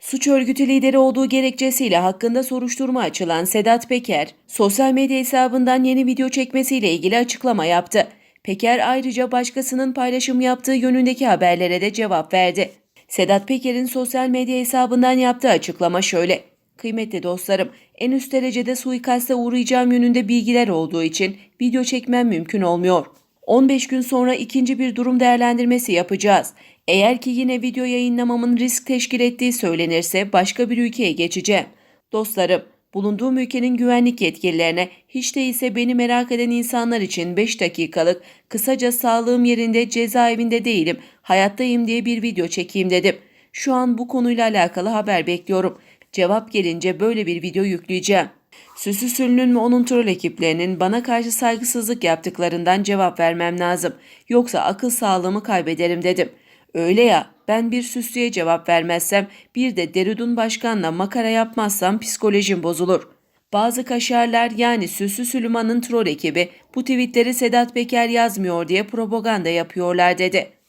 Suç örgütü lideri olduğu gerekçesiyle hakkında soruşturma açılan Sedat Peker, sosyal medya hesabından yeni video çekmesiyle ilgili açıklama yaptı. Peker ayrıca başkasının paylaşım yaptığı yönündeki haberlere de cevap verdi. Sedat Peker'in sosyal medya hesabından yaptığı açıklama şöyle. Kıymetli dostlarım, en üst derecede suikaste uğrayacağım yönünde bilgiler olduğu için video çekmem mümkün olmuyor. 15 gün sonra ikinci bir durum değerlendirmesi yapacağız. Eğer ki yine video yayınlamamın risk teşkil ettiği söylenirse başka bir ülkeye geçeceğim. Dostlarım, bulunduğum ülkenin güvenlik yetkililerine hiç değilse beni merak eden insanlar için 5 dakikalık kısaca sağlığım yerinde cezaevinde değilim, hayattayım diye bir video çekeyim dedim. Şu an bu konuyla alakalı haber bekliyorum. Cevap gelince böyle bir video yükleyeceğim. Süsü Sülü'nün ve onun troll ekiplerinin bana karşı saygısızlık yaptıklarından cevap vermem lazım. Yoksa akıl sağlığımı kaybederim dedim. Öyle ya ben bir süslüye cevap vermezsem bir de Derudun Başkan'la makara yapmazsam psikolojim bozulur. Bazı kaşarlar yani Süslü Süleyman'ın troll ekibi bu tweetleri Sedat Peker yazmıyor diye propaganda yapıyorlar dedi.